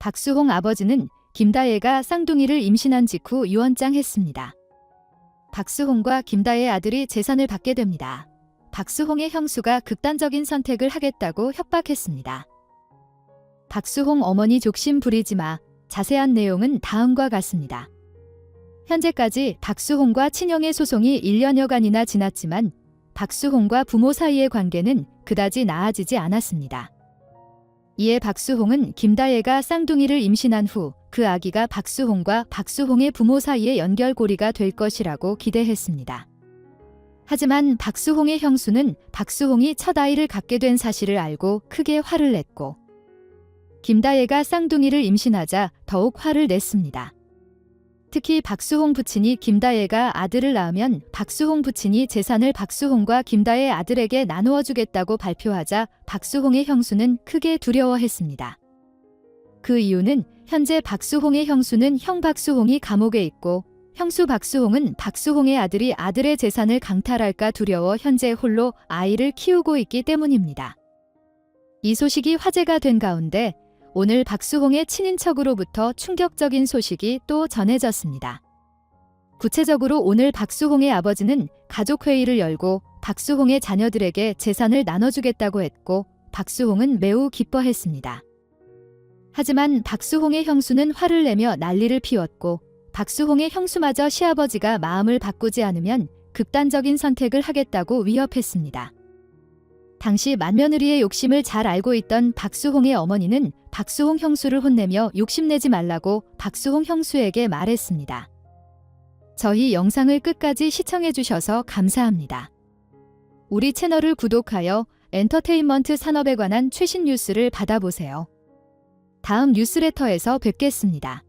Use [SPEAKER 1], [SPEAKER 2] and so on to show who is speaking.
[SPEAKER 1] 박수홍 아버지는 김다혜가 쌍둥이를 임신한 직후 유언장했습니다. 박수홍과 김다혜 아들이 재산을 받게 됩니다. 박수홍의 형수가 극단적인 선택을 하겠다고 협박했습니다. 박수홍 어머니 족심 부리지 마. 자세한 내용은 다음과 같습니다. 현재까지 박수홍과 친형의 소송이 1년여간이나 지났지만 박수홍과 부모 사이의 관계는 그다지 나아지지 않았습니다. 이에 박수홍은 김다혜가 쌍둥이를 임신한 후 그 아기가 박수홍과 박수홍의 부모 사이의 연결고리가 될 것이라고 기대했습니다. 하지만 박수홍의 형수는 박수홍이 첫 아이를 갖게 된 사실을 알고 크게 화를 냈고 김다혜가 쌍둥이를 임신하자 더욱 화를 냈습니다. 특히 박수홍 부친이 김다혜가 아들을 낳으면 박수홍 부친이 재산을 박수홍과 김다혜 아들에게 나누어 주겠다고 발표하자 박수홍의 형수는 크게 두려워했습니다. 그 이유는 현재 박수홍의 형수는 형 박수홍이 감옥에 있고 형수 박수홍은 박수홍의 아들이 아들의 재산을 강탈할까 두려워 현재 홀로 아이를 키우고 있기 때문입니다. 이 소식이 화제가 된 가운데 오늘 박수홍의 친인척으로부터 충격적인 소식이 또 전해졌습니다. 구체적으로 오늘 박수홍의 아버지는 가족회의를 열고 박수홍의 자녀들에게 재산을 나눠주겠다고 했고 박수홍은 매우 기뻐했습니다. 하지만 박수홍의 형수는 화를 내며 난리를 피웠고 박수홍의 형수마저 시아버지가 마음을 바꾸지 않으면 극단적인 선택을 하겠다고 위협했습니다. 당시 맏며느리의 욕심을 잘 알고 있던 박수홍의 어머니는 박수홍 형수를 혼내며 욕심내지 말라고 박수홍 형수에게 말했습니다. 저희 영상을 끝까지 시청해주셔서 감사합니다. 우리 채널을 구독하여 엔터테인먼트 산업에 관한 최신 뉴스를 받아보세요. 다음 뉴스레터에서 뵙겠습니다.